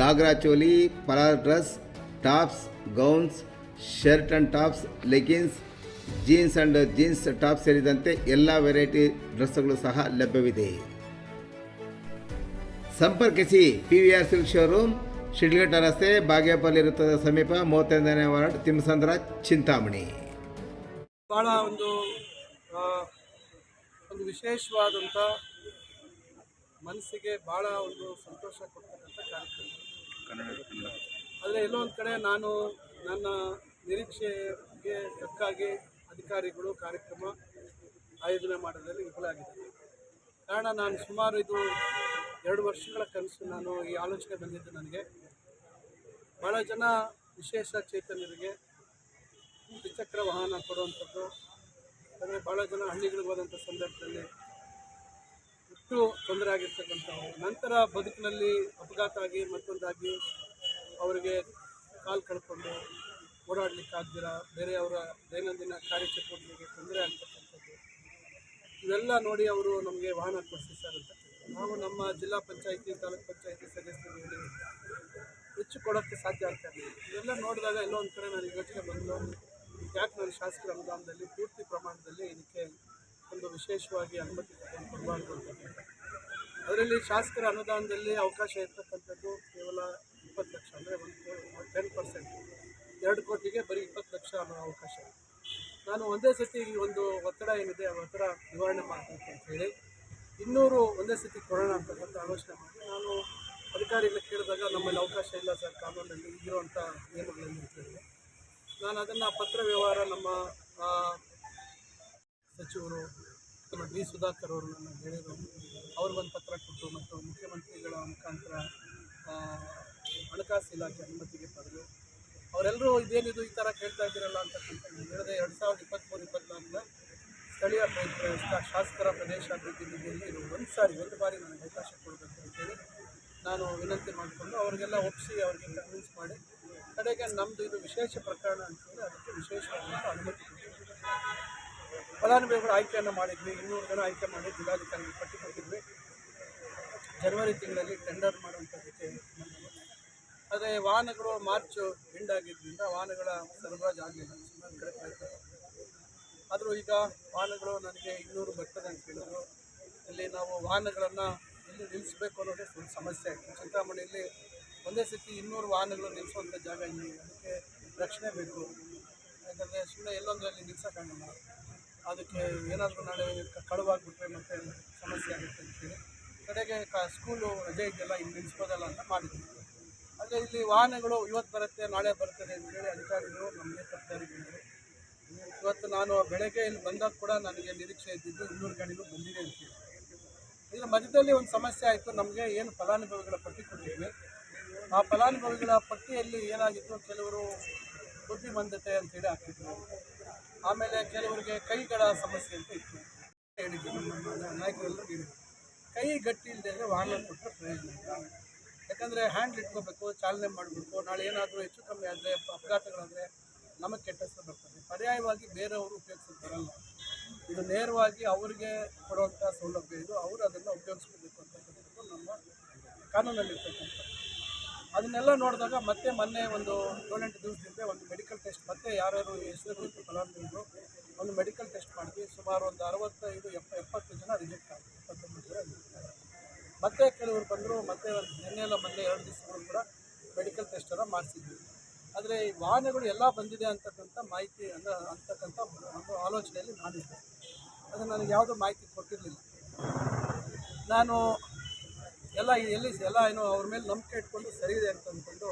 Ghagra choli ಪಲಾರ್ dress, tops, gowns, shirt and tops leggings jeans and jeans top ಸೇರಿದಂತೆ ಎಲ್ಲ variety ಡ್ರೆಸ್ಗಳು ಸಹ ಲಭ್ಯವಿದೆ. ಸಂಪರ್ಕಿಸಿ P V R silk showroom, Shidlaghatta ರಸ್ತೆ, ಬಾಗೇಪಲ್ಲಿ ಇರುತ್ತದೆ ಸಮೀಪ, ಮೂವತ್ತೈದನೇ ವಾರ್ಡ್, ತಿಮ್ಮಸಂದ್ರ, ಚಿಂತಾಮಣಿ. ಭಾಳ ಒಂದು ಒಂದು ವಿಶೇಷವಾದಂಥ ಮನಸ್ಸಿಗೆ ಭಾಳ ಒಂದು ಸಂತೋಷ ಕೊಡ್ತಕ್ಕಂಥ ಕಾರ್ಯಕ್ರಮ. ಆದರೆ ಎಲ್ಲೋ ಒಂದು ಕಡೆ ನಾನು ನನ್ನ ನಿರೀಕ್ಷೆಗೆ ತಕ್ಕಾಗಿ ಅಧಿಕಾರಿಗಳು ಕಾರ್ಯಕ್ರಮ ಆಯೋಜನೆ ಮಾಡೋದ್ರಲ್ಲಿ ವಿಫಲ ಆಗಿದ್ದೀನಿ. ಕಾರಣ ನಾನು ಸುಮಾರು ಇದು ಎರಡು ವರ್ಷಗಳ ಕನಸು ನಾನು ಈ ಆಲೋಚನೆ ಬಂದಿದ್ದು ನನಗೆ. ಭಾಳ ಜನ ವಿಶೇಷ ಚೈತನ್ಯರಿಗೆ ದ್ವಿಚಕ್ರ ವಾಹನ ಕೊಡುವಂಥದ್ದು, ಅಂದರೆ ಭಾಳ ಜನ ಹಳ್ಳಿಗಳಿಗೆ ಹೋದಂಥ ಸಂದರ್ಭದಲ್ಲಿ ಹುಟ್ಟು ತೊಂದರೆ ಆಗಿರ್ತಕ್ಕಂಥವು. ನಂತರ ಬದುಕಿನಲ್ಲಿ ಅಪಘಾತ ಆಗಿ ಮತ್ತೊಂದಾಗಿ ಅವರಿಗೆ ಕಾಲು ಕಳ್ಕೊಂಡು ಓಡಾಡ್ಲಿಕ್ಕೆ ಆಗ್ದಿರ ಬೇರೆಯವರ ದೈನಂದಿನ ಕಾರ್ಯಚಟುವಟಿಕೆಗೆ ತೊಂದರೆ ಆಗ್ತಕ್ಕಂಥದ್ದು. ಇವೆಲ್ಲ ನೋಡಿ ಅವರು ನಮಗೆ ವಾಹನ ಕೊಡಿಸಿ ಸರ್ ಅಂತ ನಾವು ನಮ್ಮ ಜಿಲ್ಲಾ ಪಂಚಾಯಿತಿ, ತಾಲೂಕ್ ಪಂಚಾಯಿತಿ ಸದಸ್ಯರುಗಳಿಗೆ ಹೆಚ್ಚು ಕೊಡೋಕ್ಕೆ ಸಾಧ್ಯ ಆಗ್ತಾ ಇದೆ ಇವೆಲ್ಲ ನೋಡಿದಾಗ ಎಲ್ಲೋ ಒಂದು ಕಡೆ ನಾನು ಯೋಚನೆ ಬಂದು, ಯಾಕೆ ನಾನು ಶಾಸಕರ ಅನುದಾನದಲ್ಲಿ ಪೂರ್ತಿ ಪ್ರಮಾಣದಲ್ಲಿ ಇದಕ್ಕೆ ಒಂದು ವಿಶೇಷವಾಗಿ ಅನುಮತಿ ಅದರಲ್ಲಿ ಶಾಸಕರ ಅನುದಾನದಲ್ಲಿ ಅವಕಾಶ ಇರ್ತಕ್ಕಂಥದ್ದು ಕೇವಲ ಇಪ್ಪತ್ತು ಲಕ್ಷ ಅಂದರೆ ಒಂದು ಟೆನ್ ಪರ್ಸೆಂಟ್ ಎರಡು ಕೋಟಿಗೆ ಬರೀ ಇಪ್ಪತ್ತು ಲಕ್ಷ ಅನ್ನೋ ಅವಕಾಶ. ನಾನು ಒಂದೇ ಸತಿ ಈ ಒಂದು ಒತ್ತಡ ಏನಿದೆ, ಆ ಒತ್ತಡ ನಿವಾರಣೆ ಮಾಡಬೇಕು ಅಂತ ಹೇಳಿ ಇನ್ನೂರು ಒಂದೇ ಸತಿ ಕೊಡೋಣ ಅಂತಕ್ಕಂಥ ಆಲೋಚನೆ ಮಾಡಿ. ನಾನು ಅಧಿಕಾರಿಗಳು ಕೇಳಿದಾಗ ನಮ್ಮಲ್ಲಿ ಅವಕಾಶ ಇಲ್ಲ ಸರ್, ಕಾನೂನಲ್ಲಿ ಇರುವಂಥ ನಿಯಮಗಳಲ್ಲಿ ಅಂತೇಳಿ ನಾನು ಅದನ್ನು ಪತ್ರ ವ್ಯವಹಾರ ನಮ್ಮ ಸಚಿವರು ನಮ್ಮ ಡಿ ಸುಧಾಕರ್ ಅವರು ನನ್ನ ಹೇಳಿದರು ಅವ್ರಿಗೊಂದು ಪತ್ರ ಕೊಟ್ಟು ಮತ್ತು ಮುಖ್ಯಮಂತ್ರಿಗಳ ಮುಖಾಂತರ ಹಣಕಾಸು ಇಲಾಖೆ ಅನುಮತಿಗೆ ಪಡೆದು ಅವರೆಲ್ಲರೂ ಇದೇನಿದು ಈ ಥರ ಕೇಳ್ತಾ ಇದ್ದೀರಲ್ಲ ಅಂತಕ್ಕಂಥ ಹೇಳಿದೆ. ಎರಡು ಸಾವಿರದ ಇಪ್ಪತ್ತ್ಮೂರು ಇಪ್ಪತ್ತ್ನಾಲ್ಕರ ಸ್ಥಳೀಯ ಶಾಸಕರ ಪ್ರದೇಶ ಪ್ರದೇಶಾಭಿವೃದ್ಧಿ ನಿಧಿಯಲ್ಲಿ ಇದು ಒಂದು ಸಾರಿ, ಒಂದು ಬಾರಿ ನನಗೆ ಅವಕಾಶ ಕೊಡಬೇಕು ಅಂತೇಳಿ ನಾನು ವಿನಂತಿ ಮಾಡಿಕೊಂಡು ಅವರಿಗೆಲ್ಲ ಒಪ್ಪಿಸಿ, ಅವರಿಗೆ ಕನ್ವಿನ್ಸ್ ಮಾಡಿ, ಕಡೆಗೆ ನಮ್ಮದು ಇದು ವಿಶೇಷ ಪ್ರಕರಣ ಅಂತಂದರೆ ಅದಕ್ಕೆ ವಿಶೇಷವಾದಂಥ ಅನುಮತಿ ಫಲಾನುಭವಿಗಳ ಆಯ್ಕೆಯನ್ನು ಮಾಡಿದ್ವಿ. ಇನ್ನೂರು ಜನ ಆಯ್ಕೆ ಮಾಡಿ ಜಿಲ್ಲಾಧಿಕಾರಿಗೆ ಪಟ್ಟಿ ಕೊಟ್ಟಿದ್ವಿ. ಜನವರಿ ತಿಂಗಳಲ್ಲಿ ಟೆಂಡರ್ ಬಂದವು. ಆದರೆ ವಾಹನಗಳು ಮಾರ್ಚ್ ಆಗಿದ್ದರಿಂದ ವಾಹನಗಳ ಸರಬರಾಜು ಆಗಲಿಲ್ಲ. ಸುಮಾರು ಕಡೆ ಆದರೂ ಈಗ ವಾಹನಗಳು ನನಗೆ ಇನ್ನೂರು ಬರ್ತದೆ ಅಂತ ಹೇಳಿದ್ರು. ಇಲ್ಲಿ ನಾವು ವಾಹನಗಳನ್ನು ಎಲ್ಲಿ ನಿಲ್ಲಿಸಬೇಕು ಅನ್ನೋದೇ ಒಂದು ಸಮಸ್ಯೆ ಆಯಿತು. ಚಿಂತಾಮಣಿಯಲ್ಲಿ ಒಂದೇ ಸತಿ ಇನ್ನೂರು ವಾಹನಗಳು ನಿಲ್ಲಿಸುವಂಥ ಜಾಗ ಇಲ್ಲಿ ಅದಕ್ಕೆ ರಕ್ಷಣೆ ಬೇಕು. ಯಾಕಂದರೆ ಸುಮ್ಮನೆ ಎಲ್ಲೊಂದರಲ್ಲಿ ನಿಲ್ಸೋಕ್ಕಾಗಲ್ಲ. ಅದಕ್ಕೆ ಏನಾದರೂ ನಾಳೆ ಕಳುವಾಗ್ಬಿಟ್ರೆ ಮತ್ತೆ ಸಮಸ್ಯೆ ಆಗುತ್ತೆ ಅಂತೇಳಿ ಕಡೆಗೆ ಕ, ಸ್ಕೂಲು ರಜೆ ಇದೆಯಲ್ಲ ಇಲ್ಲಿ ನಿಲ್ಲಿಸ್ಬೋದಲ್ಲ ಅಂತ ಮಾಡಿದ್ವಿ. ಆದರೆ ಇಲ್ಲಿ ವಾಹನಗಳು ಇವತ್ತು ಬರುತ್ತೆ, ನಾಳೆ ಬರ್ತದೆ ಅಂತೇಳಿ ಅಧಿಕಾರಿಗಳು ನಮಗೆ ತಪ್ಪದಾರಿ ಬಂದರು ಇವತ್ತು ನಾನು ಬೆಳಗ್ಗೆ ಇಲ್ಲಿ ಬಂದಾಗ ಕೂಡ ನನಗೆ ನಿರೀಕ್ಷೆ ಇದ್ದಿದ್ದು ಇನ್ನೂರು ಗಾಡಿಗಳು ಬಂದಿದೆ ಅಂತೇಳಿ ಇದರ ಮಧ್ಯದಲ್ಲಿ ಒಂದು ಸಮಸ್ಯೆ ಆಯಿತು, ನಮಗೆ ಏನು ಫಲಾನುಭವಿಗಳ ಪಟ್ಟಿ ಕೊಟ್ಟಿದ್ವಿ. ಆ ಫಲಾನುಭವಿಗಳ ಪಟ್ಟಿಯಲ್ಲಿ ಏನಾಗಿತ್ತು, ಕೆಲವರು ಬುದ್ಧಿಮಂದತೆ ಅಂತೇಳಿ ಹಾಕಿದ್ರು. ಆಮೇಲೆ ಕೆಲವರಿಗೆ ಕೈಗಳ ಸಮಸ್ಯೆ ಅಂತ ಇತ್ತು. ಹೇಳಿದ್ದು ನಮ್ಮ ನಾಯಕರೆಲ್ಲರೂ ಹೇಳಿದ್ರು. ಕೈ ಗಟ್ಟಿ ಇಲ್ಲದೆ ವಾಹನ ಕೊಟ್ಟರೆ ಪ್ರಯೋಜನ ಯಾಕಂದರೆ ಹ್ಯಾಂಡ್ಲ್ ಇಟ್ಕೋಬೇಕು, ಚಾಲನೆ ಮಾಡಬೇಕು, ನಾಳೆ ಏನಾದರೂ ಹೆಚ್ಚು ಕಮ್ಮಿ ಆದರೆ ಅಪಘಾತಗಳಾದರೆ ನಮಗೆ ಕೆಟ್ಟ ಹೆಸರು ಬರ್ತದೆ. ಪರ್ಯಾಯವಾಗಿ ಬೇರೆಯವರು ಉಪಯೋಗಿಸೋದು ಬರಲ್ಲ. ಇದು ನೇರವಾಗಿ ಅವರಿಗೆ ಕೊಡುವಂಥ ಸೌಲಭ್ಯ ಇದು. ಅವರು ಅದನ್ನು ಉಪಯೋಗಿಸ್ಕೋಬೇಕು ಅಂತಕ್ಕಂಥದ್ದು ನಮ್ಮ ಕಾನೂನಲ್ಲಿರ್ತಕ್ಕಂಥದ್ದು. ಅದನ್ನೆಲ್ಲ ನೋಡಿದಾಗ ಮತ್ತೆ ಮೊನ್ನೆ ಒಂದು ಏಳೆಂಟು ದಿವಸದಿಂದ ಒಂದು ಮೆಡಿಕಲ್ ಟೆಸ್ಟ್ ಮತ್ತೆ ಯಾರ್ಯಾರು ಹೆಸರು ಫಲಾನುಭವಿಗಳು ಒಂದು ಮೆಡಿಕಲ್ ಟೆಸ್ಟ್ ಮಾಡಿದ್ವಿ. ಸುಮಾರು ಒಂದು ಅರವತ್ತೈದು, ಎಪ್ಪ, ಎಪ್ಪತ್ತು ಜನ ರಿಜೆಕ್ಟ್ ಆಗಿದೆ ಇಪ್ಪತ್ತೊಂಬತ್ತು ಜನ ಮತ್ತೆ ಕೆಲವರು ಬಂದರು, ಮತ್ತೆ ಒಂದು ನಿನ್ನೆ ಎಲ್ಲ ಮೊನ್ನೆ ಎರಡು ದಿವಸಗಳು ಕೂಡ ಮೆಡಿಕಲ್ ಟೆಸ್ಟನ್ನು ಮಾಡಿಸಿದ್ವಿ. ಆದರೆ ಈ ವಾಹನಗಳು ಎಲ್ಲ ಬಂದಿದೆ ಅಂತಕ್ಕಂಥ ಮಾಹಿತಿ ಅಂದರೆ ಅಂತಕ್ಕಂಥ ಒಂದು ಆಲೋಚನೆಯಲ್ಲಿ ನಾನಿದ್ದೆ. ಅದು ನನಗೆ ಯಾವುದೂ ಮಾಹಿತಿ ಕೊಟ್ಟಿರಲಿಲ್ಲ. ನಾನು ಎಲ್ಲ ಎಲ್ಲಿ ಎಲ್ಲ ಏನೋ ಅವ್ರ ಮೇಲೆ ನಂಬಿಕೆ ಇಟ್ಕೊಂಡು ಸರಿ ಇದೆ ಅಂತ ಅಂದ್ಕೊಂಡು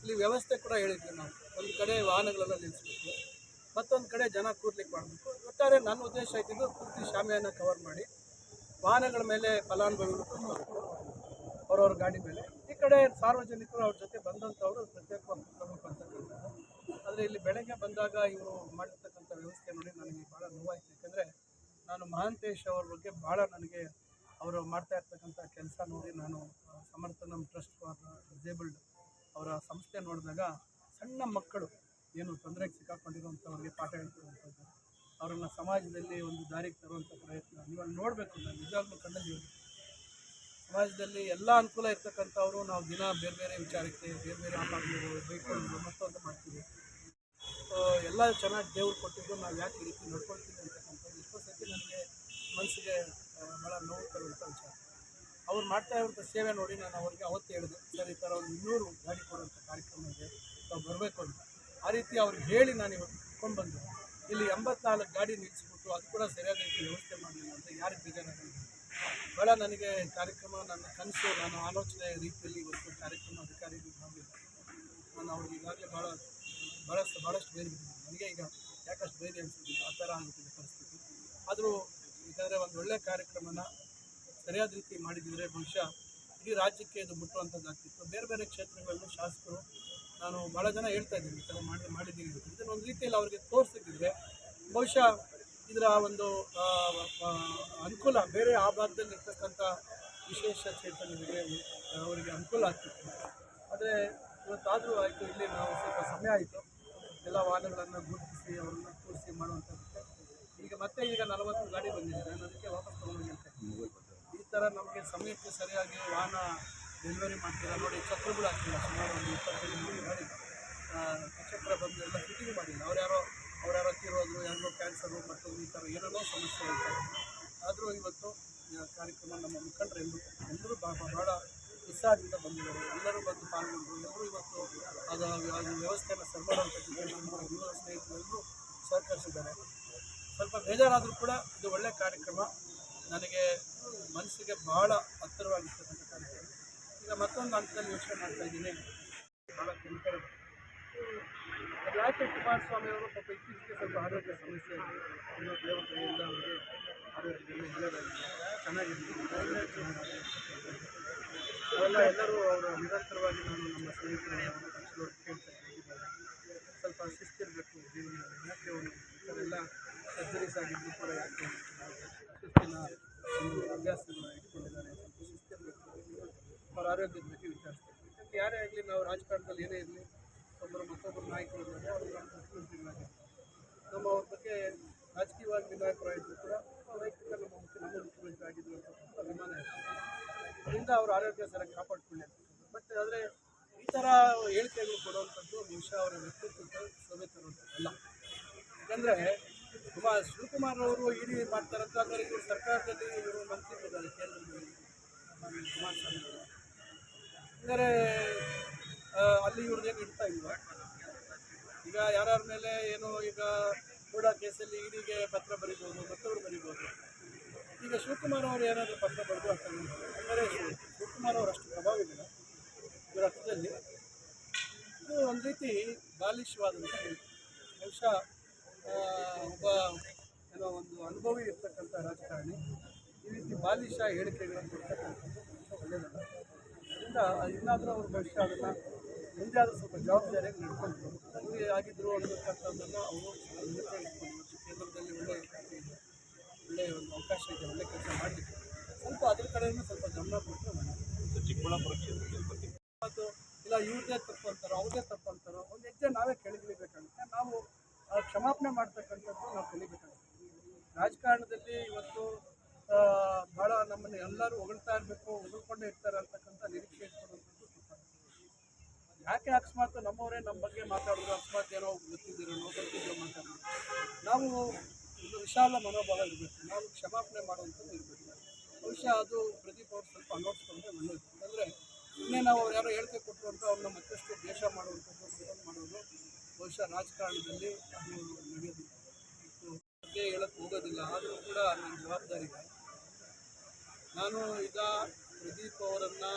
ಇಲ್ಲಿ ವ್ಯವಸ್ಥೆ ಕೂಡ ಹೇಳಿದ್ವಿ ನಾವು. ಒಂದು ಕಡೆ ವಾಹನಗಳೆಲ್ಲ ನಿಲ್ಲಿಸ್ಬೇಕು, ಮತ್ತೊಂದು ಕಡೆ ಜನ ಕೂರ್ಲಿಕ್ಕೆ ಮಾಡಬೇಕು. ಒಟ್ಟಾರೆ ನನ್ನ ಉದ್ದೇಶ ಇದ್ದಿದ್ದು ಪೂರ್ತಿ ಶಾಮಿಯನ್ನು ಕವರ್ ಮಾಡಿ, ವಾಹನಗಳ ಮೇಲೆ ಫಲಾನುಭವಿಗಳು ಕೂತ್ಕೊಂಡು ಅವ್ರವ್ರ ಗಾಡಿ ಮೇಲೆ. ಈ ಕಡೆ ಸಾರ್ವಜನಿಕರು ಅವ್ರ ಜೊತೆ ಬಂದಂಥವ್ರು ಪ್ರತ್ಯೇಕವಾಗಿ ಕೂತ್ಕೋಬೇಕು ಆದರೆ ಇಲ್ಲಿ ಬೆಳಗ್ಗೆ ಬಂದಾಗ ಇವರು ಮಾಡಿರ್ತಕ್ಕಂಥ ವ್ಯವಸ್ಥೆ ನೋಡಿ ನನಗೆ ಭಾಳ ನೋವಾಯಿತು. ಯಾಕಂದರೆ ನಾನು ಮಹಾಂತೇಶ್ ಅವ್ರ ಬಗ್ಗೆ ಭಾಳ ನನಗೆ ಅವರು ಮಾಡ್ತಾ ಇರ್ತಕ್ಕಂಥ ಕೆಲಸ ನೋಡಿ ನಾನು ಸಮರ್ಥನ ಟ್ರಸ್ಟ್ ಫಾರ್ ಡಿಸೇಬಲ್ಡ್ ಅವರ ಸಂಸ್ಥೆ ನೋಡಿದಾಗ ಸಣ್ಣ ಮಕ್ಕಳು ಏನು ತೊಂದರೆಗೆ ಸಿಕ್ಕಾಕೊಂಡಿರುವಂಥವ್ರಿಗೆ ಪಾಠ ಹೇಳ್ತಿರುವಂಥದ್ದು ಅವರನ್ನು ಸಮಾಜದಲ್ಲಿ ಒಂದು ದಾರಿಗೆ ತರುವಂಥ ಪ್ರಯತ್ನ. ನೀವು ನೋಡಬೇಕು, ನಾನು ನಿಜವಾಗ್ಲೂ ಕಣ್ಣಲ್ಲಿ ಸಮಾಜದಲ್ಲಿ ಎಲ್ಲ ಅನುಕೂಲ ಇರ್ತಕ್ಕಂಥವ್ರು ನಾವು ದಿನ ಬೇರೆ ಬೇರೆ ವಿಚಾರಕ್ಕೆ, ಬೇರೆ ಬೇರೆ ಆಟಗಳು ಬೈಕೊಂಡು ಮತ್ತೊಂದು ಮಾಡ್ತೀವಿ. ಎಲ್ಲ ಚೆನ್ನಾಗಿ ದೇವ್ರು ಕೊಟ್ಟಿದ್ದು ನಾವು ಯಾಕೆ ರೀತಿ ನೋಡ್ಕೊಳ್ತೀವಿ ಅಂತಕ್ಕಂಥದ್ದು ಎಷ್ಟೋ ಸತಿ ನನಗೆ ಮನಸ್ಸಿಗೆ ಭಾಳ ನೋವು ತರುವಂಥ ವಿಚಾರ. ಅವ್ರು ಮಾಡ್ತಾ ಇರುವಂಥ ಸೇವೆ ನೋಡಿ ನಾನು ಅವ್ರಿಗೆ ಅವತ್ತು ಹೇಳಿದೆ, ಸರ್, ಈ ಥರ ಒಂದು ಇನ್ನೂರು ಗಾಡಿ ಕೊಡುವಂಥ ಕಾರ್ಯಕ್ರಮ ಇದೆ, ತಾವು ಬರಬೇಕು ಅಂತ. ಆ ರೀತಿ ಅವ್ರಿಗೆ ಹೇಳಿ ನಾನು ಇವತ್ತು ಕರ್ಕೊಂಡು ಬಂದೆ. ಇಲ್ಲಿ ಎಂಬತ್ನಾಲ್ಕು ಗಾಡಿ ನಿಲ್ಲಿಸ್ಬಿಟ್ಟು ಅದು ಕೂಡ ಸರಿಯಾದ ರೀತಿ ವ್ಯವಸ್ಥೆ ಮಾಡಲಿಲ್ಲ ಅಂತ ಯಾರಿಗೆ ಬೇಜಾರಾಗಲ್ಲ ಭಾಳ ನನಗೆ ಕಾರ್ಯಕ್ರಮ, ನನ್ನ ಕನಸು, ನಾನು ಆಲೋಚನೆ ರೀತಿಯಲ್ಲಿ ಇವತ್ತು ಕಾರ್ಯಕ್ರಮ ಅಧಿಕಾರಿಗಳು ಮಾಡಬೇಕು ನಾನು ಅವ್ರಿಗೆ ಈಗಾಗಲೇ ಭಾಳ ಭಾಳಷ್ಟು ಭಾಳಷ್ಟು ಬೇರೆ ನನಗೆ ಈಗ ಯಾಕಷ್ಟು ಬೇರೆ ಅನಿಸ್ತಿದ್ದೀನಿ ಆ ಥರ ಆಗುತ್ತಿದೆ ಪರಿಸ್ಥಿತಿ. ಆದರೂ ಯಾಕಂದರೆ ಒಂದು ಒಳ್ಳೆಯ ಕಾರ್ಯಕ್ರಮನ ಸರಿಯಾದ ರೀತಿ ಮಾಡಿದಿದ್ರೆ ಬಹುಶಃ ಇಡೀ ರಾಜ್ಯಕ್ಕೆ ಇದು ಮುಟ್ಟುವಂಥದ್ದಾಗ್ತಿತ್ತು. ಬೇರೆ ಬೇರೆ ಕ್ಷೇತ್ರಗಳಲ್ಲೂ ಶಾಸಕರು ನಾನು ಭಾಳ ಜನ ಹೇಳ್ತಾ ಇದ್ದೀನಿ ಈ ಥರ ಮಾಡಿ ಮಾಡಿದ್ದೀನಿ ಅಂತ. ಒಂದು ರೀತಿಯಲ್ಲಿ ಅವರಿಗೆ ತೋರಿಸಿದ್ರೆ ಬಹುಶಃ ಇದರ ಒಂದು ಅನುಕೂಲ ಬೇರೆ ಆ ಭಾಗದಲ್ಲಿ ಇರ್ತಕ್ಕಂಥ ವಿಶೇಷ ಚೇತನರಿಗೆ ಅವರಿಗೆ ಅನುಕೂಲ ಆಗ್ತಿತ್ತು. ಆದರೆ ಇವತ್ತಾದರೂ ಆಯಿತು, ಇಲ್ಲಿ ನಾವು ಸ್ವಲ್ಪ ಸಮಯ ಆಯಿತು. ಎಲ್ಲ ವಾಹನಗಳನ್ನು ಗುರುತಿಸಿ, ಅವರನ್ನು ಕೂರಿಸಿ ಮಾಡುವಂಥದ್ದಕ್ಕೆ ಮತ್ತೆ ಈಗ ನಲವತ್ತು ಗಾಡಿ ಬಂದಿದೆ. ಅದಕ್ಕೆ ವಾಪಸ್ ತೊಗೊಂಡೋಗಿ ಈ ಥರ ನಮಗೆ ಸಮಯಕ್ಕೆ ಸರಿಯಾಗಿ ವಾಹನ ಡೆಲಿವರಿ ಮಾಡ್ತೀರಾ? ನೋಡಿ, ಚಕ್ರಗಳು ಹಾಕ್ತಿಲ್ಲ ಸುಮಾರು ಒಂದು ಇಪ್ಪತ್ತೈದು ಮೂರು ಗಾಡಿ ಚಕ್ರ ಬಂದು ಎಲ್ಲ ಫಿಟ್ಟಿಂಗ್ ಮಾಡಿಲ್ಲ. ಅವ್ರು ಯಾರೋ ಅವ್ರು ಯಾರೋ ಯಾರಿಗೋ ಕ್ಯಾನ್ಸರು ಮತ್ತು ಈ ಥರ ಏನೇನೋ ಸಮಸ್ಯೆ ಇರ್ತಾರೆ. ಆದರೂ ಇವತ್ತು ಕಾರ್ಯಕ್ರಮ ನಮ್ಮ ಮುಖಂಡರು ಎಲ್ಲರೂ ಎಲ್ಲರೂ ಭಾಳ ಉತ್ಸಾಹದಿಂದ ಬಂದಿದ್ದಾರೆ. ಎಲ್ಲರೂ ಬಂದು ಪಾಲ್ಗೊಂಡರು ಎಲ್ಲರೂ ಇವತ್ತು ಅದು ವ್ಯವಸ್ಥೆಯನ್ನು ಸರಿ ಮಾಡುವಂಥದ್ದು ನಮ್ಮ ಯುವ ಸ್ನೇಹಿತರೆಲ್ಲರೂ ಸಹಕರಿಸಿದ್ದಾರೆ. ಸ್ವಲ್ಪ ಬೇಜಾರಾದರೂ ಕೂಡ ಇದು ಒಳ್ಳೆಯ ಕಾರ್ಯಕ್ರಮ. ನನಗೆ ಮನಸ್ಸಿಗೆ ಭಾಳ ಹತ್ತಿರವಾಗಿರ್ತಕ್ಕಂಥ ಕಾರ್ಯಕ್ರಮ. ಈಗ ಮತ್ತೊಂದು ಹಂತದಲ್ಲಿ ಯೋಚನೆ ಮಾಡ್ತಾ ಇದ್ದೀನಿ. ಭಾಳ ಅದು ಯಾಕೆ ಕುಮಾರಸ್ವಾಮಿ ಅವರು ಸ್ವಲ್ಪ ಇತ್ತೀಚೆಗೆ ಸ್ವಲ್ಪ ಆರೋಗ್ಯ ಸಮಸ್ಯೆ ಇನ್ನೂ ದೇವರ ಕೈಯಿಂದ ಅವರಿಗೆ ಆರೋಗ್ಯದಲ್ಲಿ ಒಳ್ಳೆಯದಾಗಿದೆ ಚೆನ್ನಾಗಿದೆ ಅವೆಲ್ಲ ಎಲ್ಲರೂ ಅವರು ನಿರಂತರವಾಗಿ ನಾನು ನಮ್ಮ ಸ್ನೇಹಿತರನ್ನು ಕೇಳ್ತಾ ಇದ್ದಾರೆ ಸ್ವಲ್ಪ ಶಿಸ್ತಿರಬೇಕು ಜೀವನದಲ್ಲಿ. ಯಾಕೆ ಎಲ್ಲ ಸರ್ಜರೀಸ್ ಆಗಿದ್ರು ಕೂಡ ಯಾಕೆ ಶಿಸ್ತಿನ ಒಂದು ಇಟ್ಕೊಂಡಿದ್ದಾರೆ ಅವ್ರ ಆರೋಗ್ಯದ ಬಗ್ಗೆ ವಿಚಾರಿಸ್ತಾರೆ. ಯಾರೇ ಆಗಲಿ ನಾವು ರಾಜಕಾರಣದಲ್ಲಿ ಏನೇ ಇರಲಿ, ಒಬ್ಬರು ಮತ್ತೊಬ್ಬರು ನಾಯಕರು ಅವರು ನಮ್ಮ ಅವ್ರ ಬಗ್ಗೆ ರಾಜಕೀಯವಾಗಿ ವಿನಾಯಕರಾಗಿದ್ರು ಕೂಡ ವೈಯಕ್ತಿಕ ನಮ್ಮ ಮುಖ್ಯ, ನಮ್ಮ ಮುಖ್ಯಮಂತ್ರಿ ಆಗಿದ್ರು ಅಂತ ಅಭಿಮಾನ ಇರ್ತದೆ. ಅದರಿಂದ ಅವ್ರ ಆರೋಗ್ಯ ಸರಿಯಾಗಿ ಕಾಪಾಡ್ಕೊಳ್ಳಿ ಬಟ್ ಆದರೆ ಈ ಥರ ಹೇಳಿಕೆಗಳು ಕೊಡುವಂಥದ್ದು ಬಹುಶಃ ಅವರ ವ್ಯಕ್ತಿತ್ವಕ್ಕೆ ಶೋಭೆ ತರುವಂಥದ್ದಲ್ಲ ಯಾಕಂದರೆ ಕುಮಾರ್ ಶಿವಕುಮಾರ್ ಅವರು ಇಡೀ ಮಾಡ್ತಾರಂತ ಅಂದರೆ ಇವರು ಸರ್ಕಾರದಲ್ಲಿ ಇವರು ಮಂತ್ರಿಗಳಿದ್ದಾರೆ ಕೇಂದ್ರದಲ್ಲಿ. ಕುಮಾರಸ್ವಾಮಿ ಅಂದರೆ ಅಲ್ಲಿ ಇವ್ರದ್ದೇನು ಇಡ್ತಾ ಇಲ್ವ ಈಗ ಯಾರ್ಯಾರ ಮೇಲೆ ಏನು ಈಗ ಕೂಡ ಕೇಸಲ್ಲಿ ಇಡಿಗೆ ಪತ್ರ ಬರಿಬೋದು, ಮತ್ತವ್ರು ಬರಿಬೋದು. ಈಗ ಶಿವಕುಮಾರ್ ಅವರು ಏನಾದರೂ ಪತ್ರ ಬರೆದು ಅಂತ ಅಂದರೆ ಶಿವ- ಶಿವಕುಮಾರ್ ಅವರು ಅಷ್ಟು ಪ್ರಭಾವ ಇಲ್ಲ. ಇವರ ಅರ್ಥದಲ್ಲಿ. ಇದು ಒಂದು ರೀತಿ ಬಾಲಿಶವಾದಂಥ ಬಹುಶಃ ಒಬ್ಬ ಏನೋ ಒಂದು ಅನುಭವಿ ಇರ್ತಕ್ಕಂಥ ರಾಜಕಾರಣಿ ಈ ರೀತಿ ಬಾಲಿಶ ಹೇಳಿಕೆಗಳನ್ನು ಕೊಡ್ತಕ್ಕಂಥ ಒಳ್ಳೆಯದಲ್ಲ. ಅದರಿಂದ ಇನ್ನಾದರೂ ಅವ್ರ ಭವಿಷ್ಯ ಅದನ್ನು ಮುಂದೆ ಆದರೂ ಸ್ವಲ್ಪ ಜವಾಬ್ದಾರಿಯಾಗಿ ನಡ್ಕೊಂಡು ಅವ್ರಿಗೆ ಆಗಿದ್ರು ಅನ್ನತಕ್ಕಂಥದ್ದನ್ನು ಅವರು ಇಟ್ಕೊಂಡು ಇವತ್ತು ಕೇಂದ್ರದಲ್ಲಿ ಒಳ್ಳೆಯ ಒಳ್ಳೆಯ ಒಂದು ಅವಕಾಶ ಇದೆ. ಒಳ್ಳೆ ಕೆಲಸ ಮಾಡಲಿಕ್ಕೆ. ಸ್ವಲ್ಪ ಅದ್ರ ಕಡೆಯೂ ಸ್ವಲ್ಪ ಗಮನ ಕೊಟ್ಟರೆ ಚಿಕ್ಕಬಳ್ಳಾಪುರ ಕ್ಷೇತ್ರದಲ್ಲಿ ಬಗ್ಗೆ ಮತ್ತು ಇಲ್ಲ ಇವ್ರದೇ ತಪ್ಪು ಅಂತಾರೋ ಅವ್ರದೇ ತಪ್ಪು ಅಂತಾರೋ ಒಂದು ಹೆಜ್ಜೆ ನಾವೇ ಕೆಳಗಿಳಿಬೇಕಾಗುತ್ತೆ. ನಾವು ಕ್ಷಮಾಪಣೆ ಮಾಡ್ತಕ್ಕಂಥದ್ದು ನಾವು ಕಲಿಬೇಕಾಗುತ್ತೆ. ರಾಜಕಾರಣದಲ್ಲಿ ಇವತ್ತು ಬಹಳ ನಮ್ಮನ್ನು ಎಲ್ಲರೂ ಹೊಗಳ್ತಾ ಇರಬೇಕು, ಹೊಗಳ್ಕೊಂಡೇ ಇರ್ತಾರೆ ಅಂತಕ್ಕಂಥ ನಿರೀಕ್ಷೆ ಯಾಕೆ ಅಕಸ್ಮಾತ್ ನಮ್ಮವರೇ ನಮ್ಮ ಬಗ್ಗೆ ಮಾತಾಡಿದ್ರು, ಅಕಸ್ಮಾತ್ ಏನೋ ಗೊತ್ತಿದ್ದೀರೋ ಗೊತ್ತಿದ್ದೀರೋ ಮಾತಾಡಿದ್ರು. ನಾವು ಒಂದು ವಿಶಾಲ ಮನೋಭಾವ ಇರಬೇಕು. ನಾವು ಕ್ಷಮಾಪಣೆ ಮಾಡುವಂಥದ್ದು ಇರಬೇಕು. ಬಹುಶಃ ಅದು ಪ್ರದೀಪ್ ಅವರು ಸ್ವಲ್ಪ ಅಳವಡಿಸ್ಕೊಂಡ್ರೆ ಒಳ್ಳೆಯದು. ಅಂದರೆ ಇನ್ನೇ ನಾವು ಅವ್ರು ಯಾರೋ ಹೇಳಿಕೆ ಕೊಟ್ಟರು ಅಂತ ಅವ್ರನ್ನ ಮತ್ತಷ್ಟು ದ್ವೇಷ ಮಾಡೋದು ಬಹುಶಃ ರಾಜಕಾರಣದಲ್ಲಿ ಅದು ನಡೆಯೋದಿಲ್ಲ ಬಗ್ಗೆ ಹೇಳಕ್ಕೆ ಹೋಗೋದಿಲ್ಲ, ಆದರೂ ಕೂಡ ನನ್ನ ಜವಾಬ್ದಾರಿ ಇದೆ. ನಾನು ಈಗ ಪ್ರದೀಪ್ ಅವರನ್ನು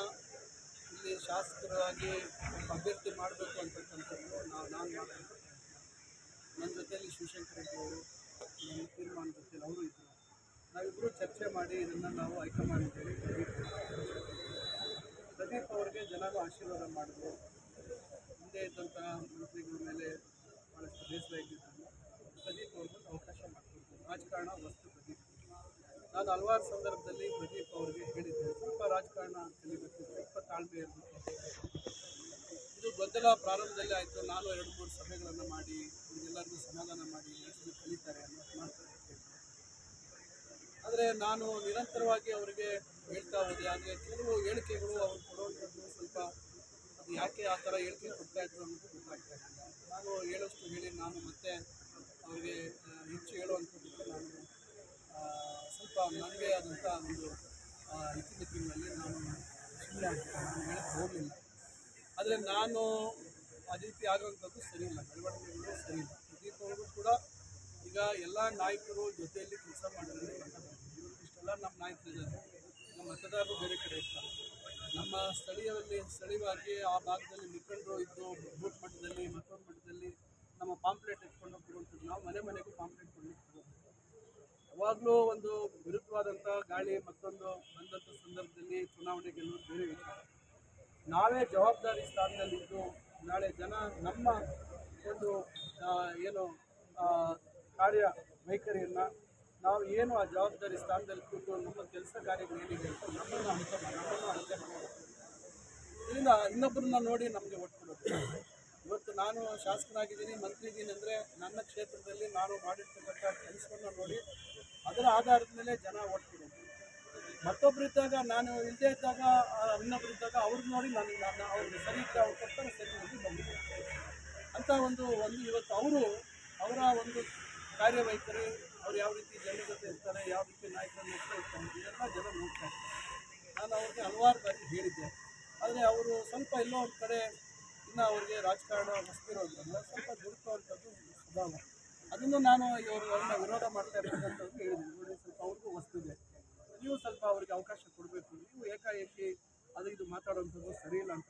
ಇಲ್ಲಿ ಶಾಸಕರಾಗಿ ಅಭ್ಯರ್ಥಿ ಮಾಡಬೇಕು ಅಂತಕ್ಕಂಥದ್ದು ನಾವು ನಾನು ಮಾಡಬೇಕು ನನ್ನ ಜೊತೆಯಲ್ಲಿ ಶಿವಶಂಕರ್ ರೆಡ್ಡಿ ಅವರು ನನ್ನ ತೀರ್ಮಾನ ಜೊತೆಲಿ ಅವರು ಇದ್ದರು. ನಾವಿಬ್ಬರು ಚರ್ಚೆ ಮಾಡಿ ಇದನ್ನು ನಾವು ಹೈಕಮಾಂಡ್ಗೆ ಪ್ರದೀಪ್ ಪ್ರದೀಪ್ ಅವರಿಗೆ ಜನರು ಆಶೀರ್ವಾದ ಮಾಡಿದ್ರು. ಮುಂದೆ ಇದ್ದಂತಹ ಮಂತ್ರಿಗಳ ಮೇಲೆ ಭಾಳಷ್ಟು ಬೇಸರ ಇದ್ದಿದ್ದನ್ನು ಪ್ರದೀಪ್ ಅವ್ರಿಗೆ ಅವಕಾಶ ಮಾಡಿಕೊಡ್ತೀನಿ ರಾಜಕಾರಣ ವಸ್ತು ಪ್ರದೀಪ್. ನಾನು ಹಲವಾರು ಸಂದರ್ಭದಲ್ಲಿ ಪ್ರದೀಪ್ ಅವರಿಗೆ ಹೇಳಿದ್ದೆ, ಸ್ವಲ್ಪ ರಾಜಕಾರಣ ಕಲಿಬೇಕು, ಸ್ವಲ್ಪ ತಾಳ್ಮೆ ಇರಬೇಕು. ಇದು ಗೊಂದಲ ಪ್ರಾರಂಭದಲ್ಲಿ ಆಯಿತು. ನಾನು ಎರಡು ಮೂರು ಸಭೆಗಳನ್ನು ಮಾಡಿ ಇವರಿಗೆಲ್ಲರಿಗೂ ಸಮಾಧಾನ ಮಾಡಿ, ಎಷ್ಟು ಕಲಿತಾರೆ ಅನ್ನೋದು ಮಾಡ್ತಾರೆ ಆದರೆ ನಾನು ನಿರಂತರವಾಗಿ ಅವರಿಗೆ ಹೇಳ್ತಾ ಹೋದೆ. ಆದರೆ ಕೆಲವು ಹೇಳಿಕೆಗಳು ಅವ್ರು ಕೊಡುವಂಥದ್ದು ಸ್ವಲ್ಪ ಅದು ಯಾಕೆ ಆ ಥರ ಹೇಳಿಕೆ ಕೊಡ್ತಾ ಇದ್ರು ಅನ್ನೋದು ಗೊತ್ತಾಗ್ತಾ ಇರಲಿಲ್ಲ ನಾನು ಹೇಳೋಷ್ಟು ಹೇಳಿ ನಾನು ಮತ್ತೆ ಅವರಿಗೆ ಹೆಚ್ಚು ಹೇಳುವಂಥದ್ದಕ್ಕೆ ನಾನು ಸ್ವಲ್ಪ ನನಗೆ ಆದಂಥ ಒಂದು ಇತ್ತೀಚಿನ ತಿಂಗಳಲ್ಲಿ ನಾನು ಸುಮ್ಮನೆ ನಾನು ಹೇಳಕ್ಕೆ ಹೋಗಲಿಲ್ಲ. ಆದರೆ ನಾನು ಅದೇ ರೀತಿ ಆಗುವಂಥದ್ದು ಸರಿ ಇಲ್ಲ. ಬೆಳವಣಿಗೆಗಳು ಸರಿ ಇಲ್ಲ. ಅವರು ಕೂಡ ಈಗ ಎಲ್ಲ ನಾಯಕರು ಜೊತೆಯಲ್ಲಿ ಕೆಲಸ ಮಾಡಿದ್ರೆ ಇಷ್ಟೆಲ್ಲ ನಮ್ಮ ನಾಯಕರಿದ್ದಾರೆ. ನಮ್ಮ ಮತದಾರರು ಬೇರೆ ಕಡೆ ಇರ್ತಾರೆ. ನಮ್ಮ ಸ್ಥಳೀಯರಲ್ಲಿ ಸ್ಥಳೀಯವಾಗಿ ಆ ಭಾಗದಲ್ಲಿ ಮುಖಂಡರು ಇದ್ದು ಬೂತ್ ಮಟ್ಟದಲ್ಲಿ ಮತ್ತೊಂದು ಮಟ್ಟದಲ್ಲಿ ನಮ್ಮ ಪಾಂಪ್ಲೆಟ್ ಎತ್ಕೊಂಡು ಹೋಗ್ತಿರುವಂಥದ್ದು. ನಾವು ಮನೆ ಮನೆಗೂ ಪಾಂಪ್ಲೆಟ್ ಕೊಡಲಿಕ್ಕೆ ಯಾವಾಗಲೂ ಒಂದು ವಿರುದ್ಧವಾದಂಥ ಗಾಳಿ ಮತ್ತೊಂದು ಬಂದಂಥ ಸಂದರ್ಭದಲ್ಲಿ ಚುನಾವಣೆ ಗೆಲ್ಲುವುದು ಬೇರೆ ವಿಚಾರ. ನಾವೇ ಜವಾಬ್ದಾರಿ ಸ್ಥಾನದಲ್ಲಿದ್ದು ನಾಳೆ ಜನ ನಮ್ಮ ಒಂದು ಏನು ಕಾರ್ಯ ವೈಖರಿಯನ್ನು ನಾವು ಏನು ಆ ಜವಾಬ್ದಾರಿ ಸ್ಥಾನದಲ್ಲಿ ಕೂತು ನಮ್ಮ ಕೆಲಸ ಕಾರ್ಯಗಳು ಏನಿದೆ ಅಂತ ನಮ್ಮನ್ನು ಮಾಡಿ, ನಮ್ಮನ್ನು ಇದರಿಂದ ಇನ್ನೊಬ್ಬರನ್ನ ನೋಡಿ ನಮಗೆ ಒಟ್ಟು ಕೊಡೋದು ಇವತ್ತು ನಾನು ಶಾಸಕನಾಗಿದ್ದೀನಿ, ಮಂತ್ರಿ ಇದ್ದೀನಿ ಅಂದರೆ ನನ್ನ ಕ್ಷೇತ್ರದಲ್ಲಿ ನಾನು ಮಾಡಿರ್ತಕ್ಕಂಥ ಕೆಲಸವನ್ನು ನೋಡಿ ಅದರ ಆಧಾರದ ಮೇಲೆ ಜನ ಒಟ್ಟು ಮತ್ತೊಬ್ಬರಿದ್ದಾಗ ನಾನು ಇಲ್ಲದೇ ಇದ್ದಾಗ ಇನ್ನೊಬ್ಬರಿದ್ದಾಗ ಅವ್ರನ್ನ ನೋಡಿ ನಾನು ನಾನು ಅವ್ರಿಗೆ ಸರಿ ಇದ್ದ ಅವ್ರು ಕೊಡ್ತಾರೆ, ಸರಿ ಹೋಗಿ ಬಂದಿದ್ದೆ ಅಂತ ಒಂದು ಒಂದು ಇವತ್ತು ಅವರು, ಅವರ ಒಂದು ಕಾರ್ಯವೈಖರಿ ಅವ್ರು ಯಾವ ರೀತಿ ಜನರ ಜೊತೆ ಇರ್ತಾರೆ, ಯಾವ ರೀತಿ ನಾಯಕರನ್ನು ಇರ್ತಾರೆ ಇದೆಲ್ಲ ಜನ ನೋಡ್ತಾ ಇರ್ತಾರೆ. ನಾನು ಅವ್ರಿಗೆ ಹಲವಾರು ಬಾರಿ ಹೇಳಿದ್ದೆ. ಆದರೆ ಅವರು ಸ್ವಲ್ಪ ಎಲ್ಲೋ ಒಂದು ಕಡೆ ಇನ್ನು ಅವ್ರಿಗೆ ರಾಜಕಾರಣ ಹೊಸ್ತಿರೋದ್ರಿಂದ ಸ್ವಲ್ಪ ದುಡುಕುವಂಥದ್ದು ಸ್ವಭಾವ. ಅದನ್ನು ನಾನು ಇವರು ಅವ್ರನ್ನ ವಿರೋಧ ಮಾಡ್ತಾ ಇರ್ತಕ್ಕಂಥದ್ದು ಹೇಳಿದ್ದೀನಿ ನೋಡಿ, ಸ್ವಲ್ಪ ಅವ್ರಿಗೂ ಹೊಸ್ತಿದೆ ನೀವು ಸ್ವಲ್ಪ ಅವ್ರಿಗೆ ಅವಕಾಶ ಕೊಡಬೇಕು. ನೀವು ಏಕಾಏಕಿ ಅದು ಇದು ಮಾತಾಡೋವಂಥದ್ದು ಸರಿ ಇಲ್ಲ ಅಂತ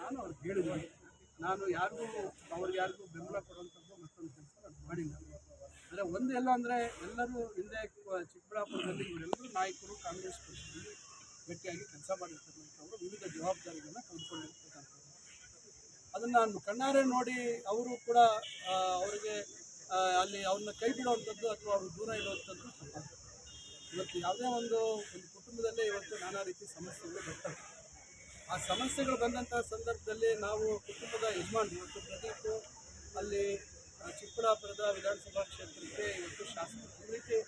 ನಾನು ಅವ್ರಿಗೆ ಹೇಳಿದ್ದೀನಿ ನಾನು ಯಾರಿಗೂ, ಅವ್ರಿಗೆ ಯಾರಿಗೂ ಬೆಂಬಲ ಕೊಡುವಂಥದ್ದು ಮತ್ತೊಂದು ಕೆಲಸ ನಾನು ಮಾಡಿಲ್ಲ. ಅಂದರೆ ಒಂದು ಎಲ್ಲ ಅಂದರೆ ಎಲ್ಲರೂ ಹಿಂದೆ ಚಿಕ್ಕಬಳ್ಳಾಪುರದಲ್ಲಿ ಇವರೆಲ್ಲರೂ ನಾಯಕರು, ಕಾಂಗ್ರೆಸ್ ಪಕ್ಷದಲ್ಲಿ ಗಟ್ಟಿಯಾಗಿ ಕೆಲಸ ಮಾಡಿರ್ತಕ್ಕಂಥವ್ರು, ವಿವಿಧ ಜವಾಬ್ದಾರಿಗಳನ್ನ ತೆಗೆದುಕೊಂಡಿರ್ತಕ್ಕಂಥವ್ರು. ಅದನ್ನು ನಾನು ಕಣ್ಣಾರೆ ನೋಡಿ ಅವರು ಕೂಡ ಅವರಿಗೆ ಅಲ್ಲಿ ಅವ್ರನ್ನ ಕೈ ಬಿಡುವಂಥದ್ದು ಅಥವಾ ಅವ್ರು ದೂರ ಇಡುವಂಥದ್ದು ಇವತ್ತು ಯಾವುದೇ ಒಂದು ಒಂದು ಕುಟುಂಬದಲ್ಲೇ ಇವತ್ತು ನಾನಾ ರೀತಿ ಸಮಸ್ಯೆಗಳು ಬರ್ತವೆ. ಆ ಸಮಸ್ಯೆಗಳು ಬಂದಂಥ ಸಂದರ್ಭದಲ್ಲಿ ನಾವು ಕುಟುಂಬದ ಯಜಮಾನರು, ಇವತ್ತು ಪ್ರದೀಪ್ ಅಲ್ಲಿ ಚಿಕ್ಕಬಳ್ಳಾಪುರದ ವಿಧಾನಸಭಾ ಕ್ಷೇತ್ರಕ್ಕೆ ಇವತ್ತು ಶಾಸಕರು ಈ ರೀತಿ